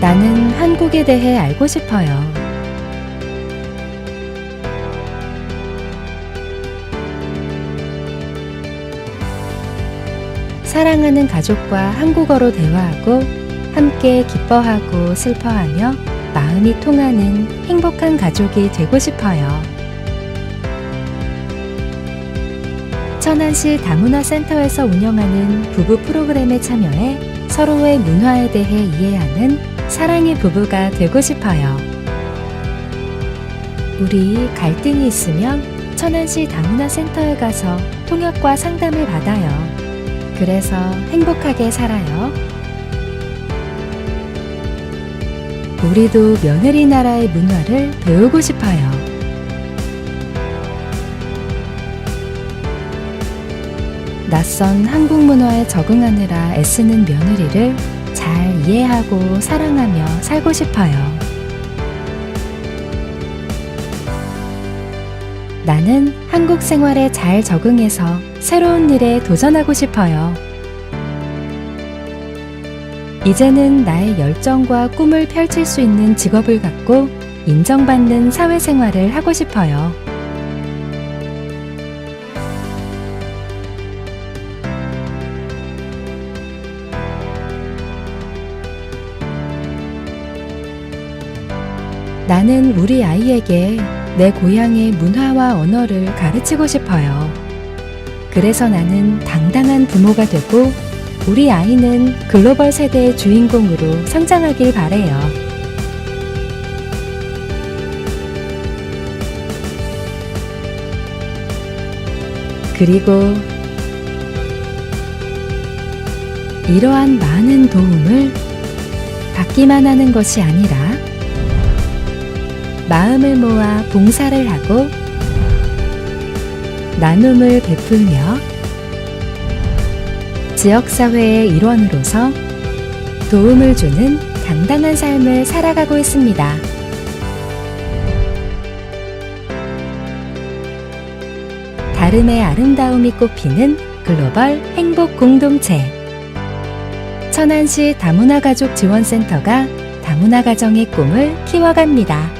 나는 한국에 대해 알고 싶어요. 사랑하는 가족과 한국어로 대화하고 함께 기뻐하고 슬퍼하며 마음이 통하는 행복한 가족이 되고 싶어요. 천안시 다문화센터에서 운영하는 부부 프로그램에 참여해 서로의 문화에 대해 이해하는 사랑의 부부가 되고 싶어요. 우리 갈등이 있으면 천안시 다문화 센터에 가서 통역과 상담을 받아요. 그래서 행복하게 살아요. 우리도 며느리 나라의 문화를 배우고 싶어요. 낯선 한국 문화에 적응하느라 애쓰는 며느리를 잘 이해하고 사랑하며 살고 싶어요. 나는 한국 생활에 잘 적응해서 새로운 일에 도전하고 싶어요. 이제는 나의 열정과 꿈을 펼칠 수 있는 직업을 갖고 인정받는 사회생활을 하고 싶어요. 나는 우리 아이에게 내 고향의 문화와 언어를 가르치고 싶어요. 그래서 나는 당당한 부모가 되고 우리 아이는 글로벌 세대의 주인공으로 성장하길 바래요. 그리고 이러한 많은 도움을 받기만 하는 것이 아니라 마음을 모아 봉사를 하고 나눔을 베풀며 지역사회의 일원으로서 도움을 주는 당당한 삶을 살아가고 있습니다. 다름의 아름다움이 꽃피는 글로벌 행복 공동체. 천안시 다문화 가족 지원센터가 다문화 가정의 꿈을 키워갑니다.